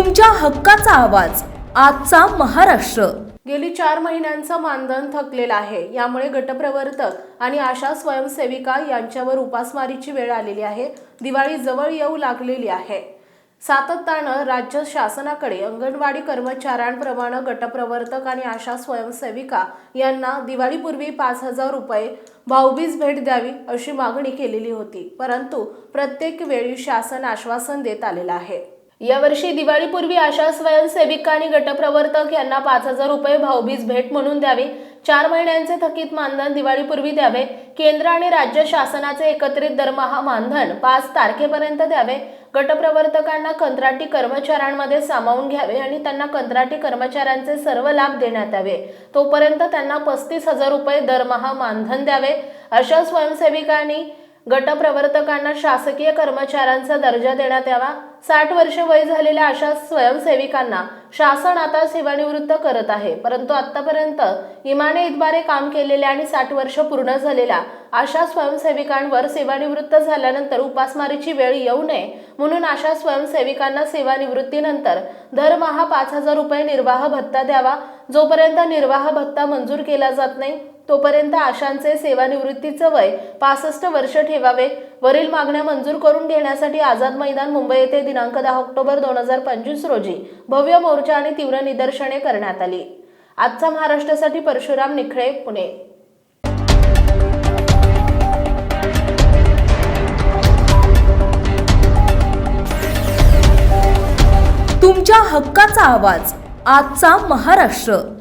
तुमच्या हक्काचा आवाज. आजचा महाराष्ट्र. गेली चार महिन्यांचं मानधन थकलेलं आहे. यामुळे गटप्रवर्तक आणि आशा स्वयंसेविका यांच्यावर उपासमारीची वेळ आलेली आहे. दिवाळी जवळ येऊ लागलेली आहे. सातत्यानं राज्य शासनाकडे अंगणवाडी कर्मचाऱ्यांप्रमाणे गटप्रवर्तक आणि आशा स्वयंसेविका यांना दिवाळीपूर्वी पाच हजार रुपये भाऊबीज भेट द्यावी अशी मागणी केलेली होती. परंतु प्रत्येक वेळी शासन आश्वासन देत आलेलं आहे. यावर्षी दिवाळीपूर्वी आशा स्वयंसेविका आणि गटप्रवर्तक यांना पाच हजार रुपये भाऊबीज भेट म्हणून द्यावे. चार महिन्यांचे थकीत मानधन दिवाळीपूर्वी द्यावे. केंद्र आणि राज्य शासनाचे एकत्रित दरमहा मानधन पाच तारखेपर्यंत द्यावे. गटप्रवर्तकांना कंत्राटी कर्मचाऱ्यांमध्ये सामावून घ्यावे आणि त्यांना कंत्राटी कर्मचाऱ्यांचे सर्व लाभ देण्यात यावे. तोपर्यंत त्यांना पस्तीस हजार रुपये दरमहा मानधन द्यावे. अशा स्वयंसेविकांनी गटप्रवर्तकांना शासकीय कर्मचाऱ्यांचा दर्जा देण्यात यावा. साठ वर्ष वय झालेल्या अशा स्वयंसेविकांना शासन आता सेवानिवृत्त करत आहे. परंतु आतापर्यंत इमाने इतबारे काम केलेल्या आणि साठ वर्ष पूर्ण झालेल्या अशा स्वयंसेविकांवर सेवानिवृत्त झाल्यानंतर उपासमारीची वेळ येऊ नये म्हणून अशा स्वयंसेविकांना सेवानिवृत्तीनंतर दरमहा पाच हजार रुपये निर्वाह भत्ता द्यावा. जोपर्यंत निर्वाह भत्ता मंजूर केला जात नाही तोपर्यंत आशांचे सेवानिवृत्तीचं वय पासष्ट वर्ष ठेवावे. वरील मागण्या मंजूर करून घेण्यासाठी आझाद मैदान मुंबई येथे दिनांक दहा ऑक्टोबर दोन हजार पंचवीस रोजी भव्य मोर्चा आणि तीव्र निदर्शने करण्यात आली. आजचा महाराष्ट्रासाठी परशुराम निखळे पुणे. तुमच्या हक्काचा आवाज आजचा महाराष्ट्र.